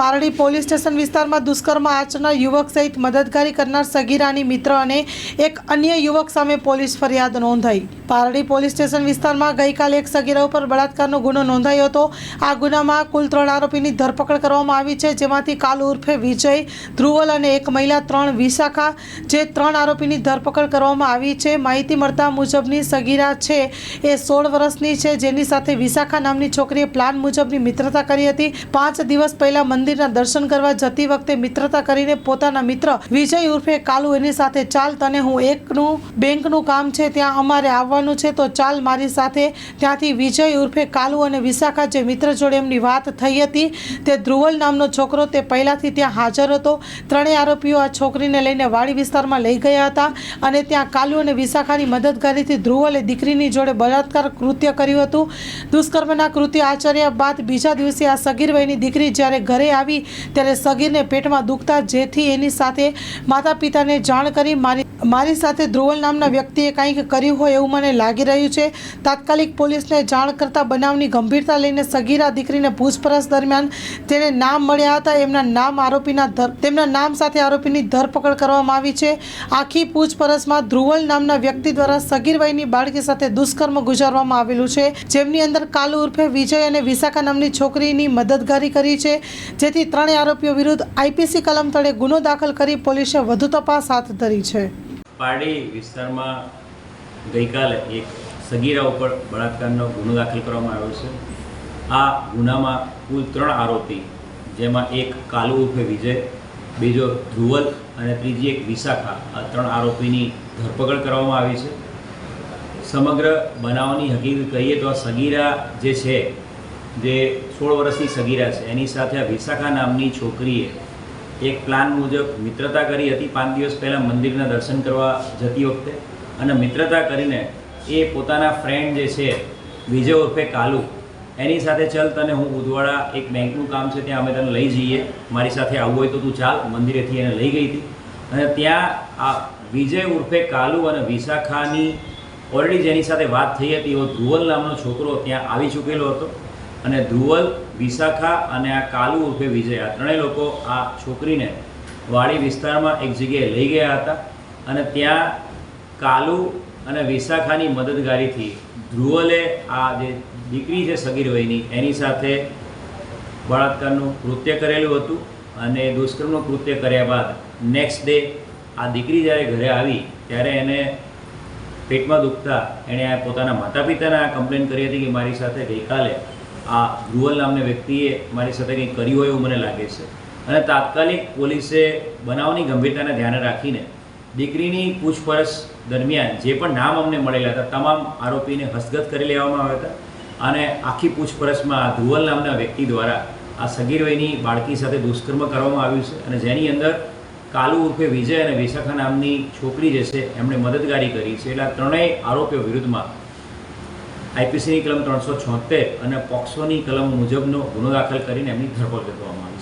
Pardi police station વિસ્તારમાં દુષ્કર્મ આચરનાર યુવક સહિત મદદગારી કરનાર સગીરાની મિત્ર અને એક અન્ય યુવક સામે પોલીસ ફરિયાદ નોંધાઈ. પારડી પોલીસ સ્ટેશન વિસ્તારમાં ગઈકાલે એક સગીરા ઉપર બળાત્કારનો ગુનો નોંધાયો હતો. આ ગુનામાં કુલ ત્રણ આરોપીની ધરપકડ કરવામાં આવી છે, જેમાંથી કાલુ ઉર્ફે વિજય, ધ્રુવલ અને એક મહિલા ત્રણ વિશાખા, જે ત્રણ આરોપીની ધરપકડ કરવામાં આવી છે. માહિતી મળતા મુજબની સગીરા છે એ સોળ વર્ષની છે. જેની સાથે વિશાખા નામની છોકરીએ પ્લાન મુજબની મિત્રતા કરી હતી. પાંચ દિવસ પહેલા મંદિરના દર્શન કરવા જતી વખતે મિત્રતા કરીને પોતાના મિત્ર વિજય ઉર્ફે કાલુ એની સાથે, ચાલ તને હું એકનું બેંકનું કામ છે, ત્યાં અમારે આવવાનું છે, તો ચાલ મારી સાથે. ત્યાંથી વિજય ઉર્ફે કાલુ અને વિશાખા જે મિત્ર જોડે એમની વાત થઈ હતી, તે ધ્રુવલ નામનો છોકરો તે પહેલાંથી ત્યાં હાજર હતો. ત્રણેય આરોપીઓ આ છોકરીને લઈને વાડી વિસ્તારમાં લઈ ગયા હતા અને ત્યાં કાલુ અને વિશાખાની મદદગારીથી ધ્રુવલે દીકરીની જોડે બળાત્કાર કૃત્ય કર્યું હતું. દુષ્કર્મના કૃત્ય આચર્યા બાદ બીજા દિવસે આ સગીર વયની દીકરી જ્યારે ઘરે આવી ત્યારે સગીરને પેટમાં દુખતા જેથી એની સાથે માતા પિતાને જાણ કરી મારી મારી સાથે ધ્રુવલ નામના વ્યક્તિએ કંઈક કર્યું હોય એવું મને લાગી રહ્યું છે. તાત્કાલિક પોલીસને જાણ કરતા બનાવની ગંભીરતા લઈને સગીરા દીકરીને પૂછપરછ દરમિયાન તેને નામ મળ્યા હતા. એમના નામ આરોપીના તેમના નામ સાથે આરોપીની ધરપકડ કરવામાં આવી છે. આખી પૂછપરછમાં ધ્રુવલ નામના વ્યક્તિ દ્વારા સગીર વયની બાળકી સાથે દુષ્કર્મ ગુજારવામાં આવેલું છે. જેમની અંદર કાલુ ઉર્ફે વિજય અને વિશાખા નામની છોકરીની મદદગારી કરી છે. જેથી ત્રણેય આરોપીઓ વિરુદ્ધ આઈપીસી કલમ તળે ગુનો દાખલ કરી પોલીસે વધુ તપાસ હાથ ધરી છે. પારડી વિસ્તારમાં ગઈકાલે એક સગીરા ઉપર બળાત્કારનો ગુનો દાખલ કરવામાં આવ્યો છે. આ ગુનામાં કુલ ત્રણ આરોપી, જેમાં એક કાલુ ઉર્ફે વિજય, બીજો ધ્રુવલ અને ત્રીજી એક વિશાખા, આ ત્રણ આરોપીની ધરપકડ કરવામાં આવી છે. સમગ્ર બનાવની હકીકત કહીએ તો આ સગીરા જે છે જે સોળ વર્ષની સગીરા છે, એની સાથે આ વિશાખા નામની છોકરીએ એક પ્લાન મુજબ મિત્રતા કરી હતી. પાંચ દિવસ પહેલાં મંદિરના દર્શન કરવા જતી વખતે અને મિત્રતા કરીને એ પોતાના ફ્રેન્ડ જે છે, વિજય ઉર્ફે કાલુ, એની સાથે ચલ તને હું ઉદવાડા એક બેંકનું કામ છે, ત્યાં અમે તને લઈ જઈએ. મારી સાથે આવવું હોય તો તું ચાલ. મંદિરેથી એને લઈ ગઈ હતી. અને ત્યાં આ વિજય ઉર્ફે કાલુ અને વિશાખાની ઓલરેડી જેની સાથે વાત થઈ હતી, એવો ધ્રુવલ નામનો છોકરો ત્યાં આવી ચૂકેલો હતો. અને ધ્રુવલ, વિશાખા અને આ કાલુ ઉર્ફે વિજય, આ ત્રણેય લોકો આ છોકરીને વાડી વિસ્તારમાં એક જગ્યાએ લઈ ગયા હતા અને ત્યાં કાલુ અને વિશાખાની મદદગારીથી ધ્રુવલે આ જે દીકરી છે સગીર વયની એની સાથે બળાત્કારનું કૃત્ય કરેલું હતું અને દુષ્કર્મનું કૃત્ય કર્યા બાદ નેક્સ્ટ ડે આ દીકરી જ્યારે ઘરે આવી ત્યારે એને પેટમાં દુખતા એણે પોતાના માતા પિતાને આ કમ્પ્લેન કરી હતી કે મારી સાથે ગઈકાલે આ ધ્રુવલ નામના વ્યક્તિએ મારી સાથે કંઈક કર્યું હોય એવું મને લાગે છે. અને તાત્કાલિક પોલીસે બનાવની ગંભીરતાને ધ્યાને રાખીને દીકરીની પૂછપરછ દરમિયાન જે પણ નામ અમને મળેલા હતા, તમામ આરોપીને હસ્તગત કરી લેવામાં આવ્યા હતા. અને આખી પૂછપરછમાં આ ધ્રુવલ નામના વ્યક્તિ દ્વારા આ સગીર વયની બાળકી સાથે દુષ્કર્મ કરવામાં આવ્યું છે અને જેની અંદર કાલુ ઉર્ફે વિજય અને વિશાખા નામની છોકરી જે છે, એમણે મદદગારી કરી છે. એટલે આ ત્રણેય આરોપીઓ વિરુદ્ધમાં આઈપીસીની કલમ ત્રણસો છોતેર અને પોક્સોની કલમ મુજબનો ગુનો દાખલ કરીને એમની ધરપકડ કરવામાં આવી